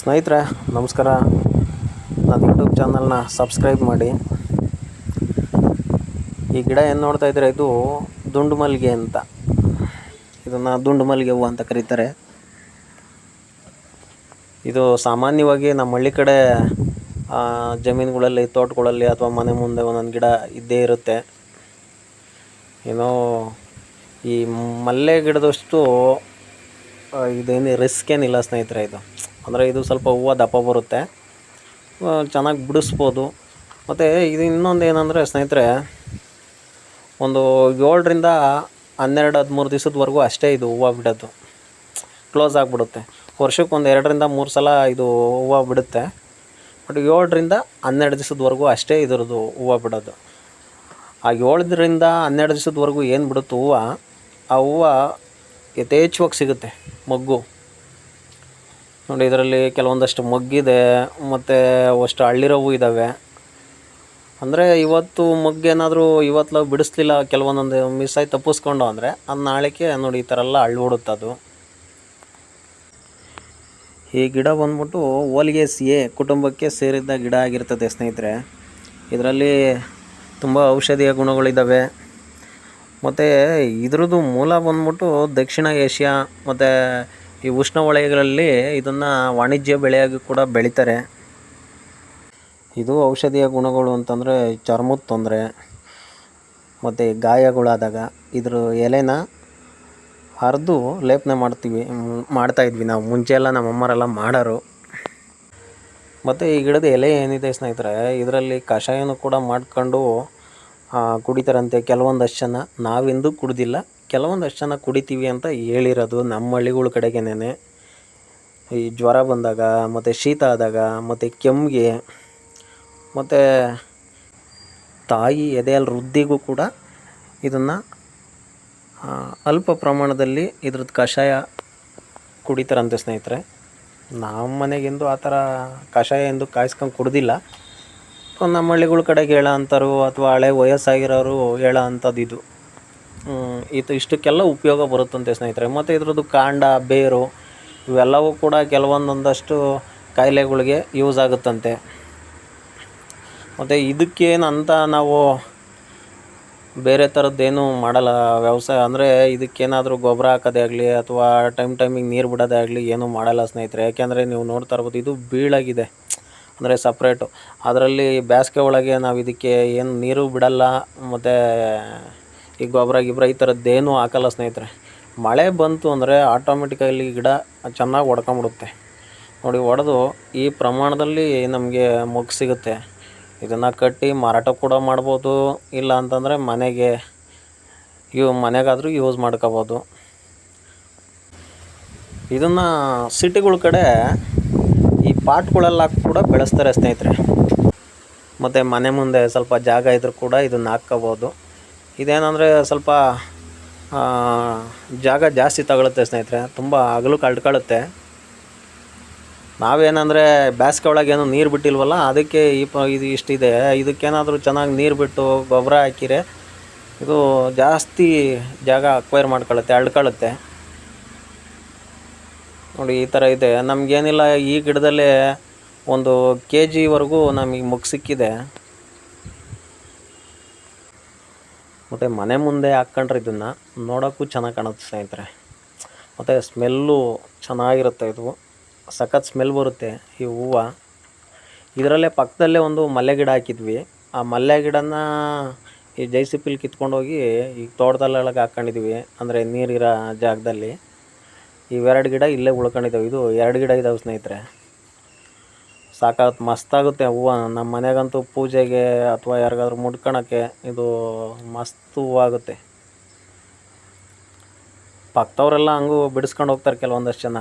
ಸ್ನೇಹಿತರೆ, ನಮಸ್ಕಾರ. ನನ್ನ ಯೂಟ್ಯೂಬ್ ಚಾನಲ್ನ ಸಬ್ಸ್ಕ್ರೈಬ್ ಮಾಡಿ. ಈ ಗಿಡ ಏನು ನೋಡ್ತಾ ಇದ್ದೀರಾ, ಇದು ದುಂಡು ಮಲ್ಲಿಗೆ ಅಂತ. ಇದನ್ನು ದುಂಡು ಮಲ್ಲಿಗೆ ಹೂವು ಅಂತ ಕರೀತಾರೆ. ಇದು ಸಾಮಾನ್ಯವಾಗಿ ನಮ್ಮ ಹಳ್ಳಿ ಕಡೆ ಜಮೀನುಗಳಲ್ಲಿ, ತೋಟಗಳಲ್ಲಿ ಅಥವಾ ಮನೆ ಮುಂದೆ ಒಂದೊಂದು ಗಿಡ ಇದ್ದೇ ಇರುತ್ತೆ. ಏನೋ ಈ ಮಲ್ಲೆ ಗಿಡದಷ್ಟು ಇದೇನು ರಿಸ್ಕ್ ಏನಿಲ್ಲ ಸ್ನೇಹಿತರೆ ಇದು. ಅಂದರೆ ಇದು ಸ್ವಲ್ಪ ಹೂವು ದಪ್ಪ ಬರುತ್ತೆ. ಚೆನ್ನಾಗಿ ಬಿಡಿಸ್ಬೋದು. ಮತ್ತು ಇದು ಇನ್ನೊಂದು ಏನಂದರೆ ಸ್ನೇಹಿತರೆ, ಒಂದು ಏಳರಿಂದ ಹನ್ನೆರಡು, ಹದಿಮೂರು ದಿವಸದವರೆಗೂ ಅಷ್ಟೇ ಇದು ಹೂವು ಬಿಡೋದು. ಕ್ಲೋಸ್ ಆಗಿಬಿಡುತ್ತೆ. ವರ್ಷಕ್ಕೆ ಒಂದು ಎರಡರಿಂದ ಮೂರು ಸಲ ಇದು ಹೂವು ಬಿಡುತ್ತೆ. ಬಟ್ ಏಳರಿಂದ ಹನ್ನೆರಡು ದಿವಸದವರೆಗೂ ಅಷ್ಟೇ ಇದ್ರದ್ದು ಹೂವು ಬಿಡೋದು. ಆ ಏಳರಿಂದ ಹನ್ನೆರಡು ದಿವಸದವರೆಗೂ ಏನು ಬಿಡುತ್ತೆ ಹೂವು? ಆ ಹೂವು ಯಥೇಚ್ಛವಾಗಿ ಸಿಗುತ್ತೆ, ಮೊಗ್ಗು. ನೋಡಿ, ಇದರಲ್ಲಿ ಕೆಲವೊಂದಷ್ಟು ಮೊಗ್ಗಿದೆ, ಮತ್ತು ಅಷ್ಟು ಅಳ್ಳಿರೋವು ಇದ್ದಾವೆ ಅಂದರೆ ಇವತ್ತು ಮೊಗ್ಗೇನಾದರೂ ಇವತ್ತು ನಾವು ಬಿಡಿಸ್ಲಿಲ್ಲ, ಕೆಲವೊಂದೊಂದು ಮಿಸ್ ಆಗಿ ತಪ್ಪಿಸ್ಕೊಂಡು ಅಂದರೆ, ಅದು ನಾಳೆಗೆ ನೋಡಿ, ಈ ಥರ ಎಲ್ಲ ಅಳ್ಳುಬಿಡುತ್ತೆ ಅದು. ಈ ಗಿಡ ಬಂದ್ಬಿಟ್ಟು ಓಲಿಗೇಸಿಯೇ ಕುಟುಂಬಕ್ಕೆ ಸೇರಿದ್ದ ಗಿಡ ಆಗಿರ್ತದೆ ಸ್ನೇಹಿತರೆ. ಇದರಲ್ಲಿ ತುಂಬ ಔಷಧೀಯ ಗುಣಗಳಿದ್ದಾವೆ ಮತ್ತು ಇದ್ರದ್ದು ಮೂಲ ಬಂದ್ಬಿಟ್ಟು ದಕ್ಷಿಣ ಏಷ್ಯಾ, ಮತ್ತು ಈ ಉಷ್ಣವಲಯಗಳಲ್ಲಿ ಇದನ್ನು ವಾಣಿಜ್ಯ ಬೆಳೆಯಾಗಿ ಕೂಡ ಬೆಳೀತಾರೆ. ಇದು ಔಷಧೀಯ ಗುಣಗಳು ಅಂತಂದರೆ ಚರ್ಮದ ತೊಂದರೆ, ಮತ್ತು ಗಾಯಗಳಾದಾಗ ಇದ್ರ ಎಲೆನ ಹರಿದು ಲೇಪನೆ ಮಾಡ್ತೀವಿ, ಮಾಡ್ತಾ ಮಾಡ್ತಾಯಿದ್ವಿ ನಾವು. ಮುಂಚೆ ಎಲ್ಲ ನಮ್ಮ ಅಮ್ಮರೆಲ್ಲ ಮಾಡೋರು. ಮತ್ತು ಈ ಗಿಡದ ಎಲೆ ಏನಿದೆ ಸ್ನೇಹಿತರೆ, ಇದರಲ್ಲಿ ಕಷಾಯನೂ ಕೂಡ ಮಾಡ್ಕೊಂಡು ಕುಡಿತಾರಂತೆ ಕೆಲವೊಂದಷ್ಟು ಜನ. ನಾವೆಂದೂ ಕುಡ್ದಿಲ್ಲ. ಕೆಲವೊಂದಷ್ಟು ಜನ ಕುಡಿತೀವಿ ಅಂತ ಹೇಳಿರೋದು ನಮ್ಮ ಹಳ್ಳಿಗಳ ಕಡೆಗೇನೆ ಈ ಜ್ವರ ಬಂದಾಗ, ಮತ್ತು ಶೀತ ಆದಾಗ, ಮತ್ತು ಕೆಮ್ಮಿಗೆ ಮತ್ತು ತಾಯಿ ಎದೆಯಲ್ಲಿ ವೃದ್ಧಿಗೂ ಕೂಡ ಇದನ್ನು ಅಲ್ಪ ಪ್ರಮಾಣದಲ್ಲಿ ಇದ್ರದ್ದು ಕಷಾಯ ಕುಡಿತಾರಂತೆ ಸ್ನೇಹಿತರೆ. ನಮ್ಮ ಮನೆಗೆಂದು ಆ ಥರ ಕಷಾಯ ಎಂದು ಕಾಯಿಸ್ಕೊಂಡು ಕುಡ್ದಿಲ್ಲ. ನಮ್ಮ ಹಳ್ಳಿಗಳ ಕಡೆಗೆ ಹೇಳೋ ಅಂತಾರೋ ಅಥವಾ ಹಳೆ ವಯಸ್ಸಾಗಿರೋರು ಹೇಳೋ ಅಂಥದ್ದು ಇದು. ಇದು ಇಷ್ಟಕ್ಕೆಲ್ಲ ಉಪಯೋಗ ಬರುತ್ತಂತೆ ಸ್ನೇಹಿತರೆ. ಮತ್ತು ಇದರದ್ದು ಕಾಂಡ, ಬೇರು, ಇವೆಲ್ಲವೂ ಕೂಡ ಕೆಲವೊಂದೊಂದಷ್ಟು ಕಾಯಿಲೆಗಳಿಗೆ ಯೂಸ್ ಆಗುತ್ತಂತೆ. ಮತ್ತು ಇದಕ್ಕೇನು ನಾವು ಬೇರೆ ಥರದ್ದೇನು ಮಾಡಲ್ಲ. ವ್ಯವಸಾಯ ಅಂದರೆ ಇದಕ್ಕೇನಾದರೂ ಗೊಬ್ಬರ ಹಾಕೋದೇ ಆಗಲಿ ಅಥವಾ ಟೈಮ್ ಟೈಮಿಗೆ ನೀರು ಬಿಡೋದೇ ಆಗಲಿ ಏನೂ ಮಾಡಲ್ಲ ಸ್ನೇಹಿತರೆ. ಯಾಕೆಂದರೆ ನೀವು ನೋಡ್ತಾ ಇರ್ಬೋದು ಇದು ಬೀಳಾಗಿದೆ. ಅಂದರೆ ಸಪ್ರೇಟು ಅದರಲ್ಲಿ ಬೇಸಿಗೆ ಒಳಗೆ ನಾವು ಇದಕ್ಕೆ ಏನು ನೀರು ಬಿಡಲ್ಲ. ಮತ್ತು ಈ ಗೊಬ್ಬರ ಗಿಬ್ಬರ ಈ ಥರದ್ದೇನೂ ಹಾಕಲ್ಲ ಸ್ನೇಹಿತರೆ. ಮಳೆ ಬಂತು ಅಂದರೆ ಆಟೋಮೆಟಿಕಲಿ ಗಿಡ ಚೆನ್ನಾಗಿ ಒಡ್ಕೊಂಬಿಡುತ್ತೆ. ನೋಡಿ, ಒಡೆದು ಈ ಪ್ರಮಾಣದಲ್ಲಿ ನಮಗೆ ಮೊಗ್ಗು ಸಿಗುತ್ತೆ. ಇದನ್ನು ಕಟ್ಟಿ ಮಾರಾಟ ಕೂಡ ಮಾಡ್ಬೋದು. ಇಲ್ಲ ಅಂತಂದರೆ ಮನೆಗೆ ಇವು ಮನೆಗಾದರೂ ಯೂಸ್ ಮಾಡ್ಕೋಬೋದು. ಇದನ್ನು ಸಿಟಿಗಳ ಕಡೆ ಈ ಪಾಟ್ಗಳೆಲ್ಲ ಕೂಡ ಬೆಳೆಸ್ತಾರೆ ಸ್ನೇಹಿತರೆ. ಮತ್ತು ಮನೆ ಮುಂದೆ ಸ್ವಲ್ಪ ಜಾಗ ಇದ್ರೂ ಕೂಡ ಇದನ್ನು ಹಾಕ್ಕೋಬೋದು. ಇದೇನಂದರೆ ಸ್ವಲ್ಪ ಜಾಗ ಜಾಸ್ತಿ ತಗೊಳುತ್ತೆ ಸ್ನೇಹಿತರೆ, ತುಂಬ ಹಗಲು ಕಳ್ಕೊಳ್ಳುತ್ತೆ ನಾವೇನಂದರೆ ಬ್ಯಾಸ್ಗೆ ಒಳಗೇನು ನೀರು ಬಿಟ್ಟಿಲ್ವಲ್ಲ, ಅದಕ್ಕೆ ಈ ಪ, ಇದು ಇಷ್ಟಿದೆ. ಇದಕ್ಕೇನಾದರೂ ಚೆನ್ನಾಗಿ ನೀರು ಬಿಟ್ಟು ಗೊಬ್ಬರ ಹಾಕಿರೆ ಇದು ಜಾಸ್ತಿ ಜಾಗ ಅಕ್ವೈರ್ ಮಾಡ್ಕೊಳ್ಳುತ್ತೆ ಅಳ್ಕೊಳ್ಳುತ್ತೆ ನೋಡಿ, ಈ ಥರ ಇದೆ. ನಮಗೇನಿಲ್ಲ, ಈ ಗಿಡದಲ್ಲೇ ಒಂದು ಕೆ ಜಿವರೆಗೂ ನಮಗೆ ಮುಗ್ ಮತ್ತು ಮನೆ ಮುಂದೆ ಹಾಕ್ಕೊಂಡ್ರೆ ಇದನ್ನು ನೋಡೋಕ್ಕೂ ಚೆನ್ನಾಗಿ ಕಾಣುತ್ತೆ ಸ್ನೇಹಿತರೆ. ಮತ್ತು ಸ್ಮೆಲ್ಲು ಚೆನ್ನಾಗಿರುತ್ತೆ ಇದು. ಸಖತ್ ಸ್ಮೆಲ್ ಬರುತ್ತೆ ಈ ಹೂವು. ಇದರಲ್ಲೇ ಪಕ್ಕದಲ್ಲೇ ಒಂದು ಮಲ್ಲೆ ಗಿಡ ಹಾಕಿದ್ವಿ. ಆ ಮಲ್ಲೆ ಗಿಡನ ಈ ಜೈ ಸಿಪಿಲ್ ಕಿತ್ಕೊಂಡೋಗಿ ಈಗ ತೋಟದಲ್ಲೊಳಗೆ ಹಾಕ್ಕೊಂಡಿದ್ವಿ ಅಂದರೆ ನೀರಿರೋ ಜಾಗದಲ್ಲಿ. ಇವೆರಡು ಗಿಡ ಇಲ್ಲೇ ಉಳ್ಕೊಂಡಿದ್ದಾವೆ. ಇದು ಎರಡು ಗಿಡ ಇದ್ದಾವೆ ಸ್ನೇಹಿತರೆ. ಸಾಕಾಗುತ್ತೆ ಮಸ್ತಾಗುತ್ತೆ ಹೂವು. ನಮ್ಮ ಮನೆಗಂತೂ ಪೂಜೆಗೆ ಅಥವಾ ಯಾರಿಗಾದ್ರೂ ಮುಡ್ಕೊಳಕ್ಕೆ ಇದು ಮಸ್ತ್ ಹೂವು ಆಗುತ್ತೆ ಪಕ್ಕದವರೆಲ್ಲ ಹಂಗೂ ಬಿಡಿಸ್ಕೊಂಡು ಹೋಗ್ತಾರೆ ಕೆಲವೊಂದಷ್ಟು ಜನ.